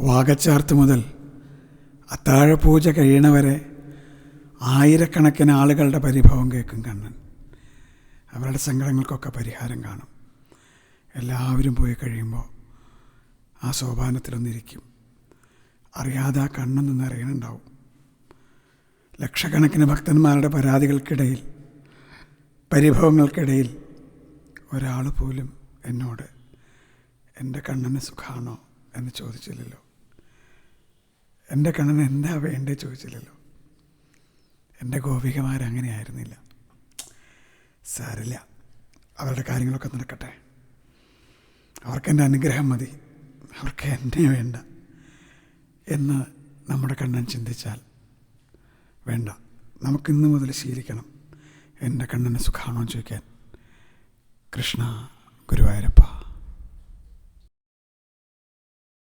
വാകച്ചാർത്ത് മുതൽ അത്താഴപൂജ കഴിയണവരെ ആയിരക്കണക്കിന് ആളുകളുടെ പരിഭവം കേൾക്കും കണ്ണൻ. അവരുടെ സങ്കടങ്ങൾക്കൊക്കെ പരിഹാരം കാണും. എല്ലാവരും പോയി കഴിയുമ്പോൾ ആ സോപാനത്തിലൊന്നിരിക്കും. അറിയാതെ ആ കണ്ണൊന്ന് അറിയണുണ്ടാവും. ലക്ഷക്കണക്കിന് ഭക്തന്മാരുടെ പരാതികൾക്കിടയിൽ പരിഭവങ്ങൾക്കിടയിൽ ഒരാൾ പോലും എന്നോട് എന്റെ കണ്ണന് സുഖാണോ? എന്ന് ചോദിച്ചില്ലല്ലോ. എന്റെ കണ്ണന് എന്താ വേണ്ടേ ചോദിച്ചില്ലല്ലോ. എന്റെ ഗോപികമാരങ്ങനെയായിരുന്നില്ല സാരില്ല അവരുടെ കാര്യങ്ങളൊക്കെ നടക്കട്ടെ. അവർക്ക് എന്റെ അനുഗ്രഹം മതി. അവർക്ക് എന്നെ വേണ്ട എന്ന് നമ്മുടെ കണ്ണൻ ചിന്തിച്ചാൽ വേണ്ട. നമുക്കിന്ന് മുതൽ ശീലിക്കണം. എന്റെ കണ്ണന് സുഖാണോ ചോദിക്കാൻ. കൃഷ്ണ ഗുരുവായൂരപ്പ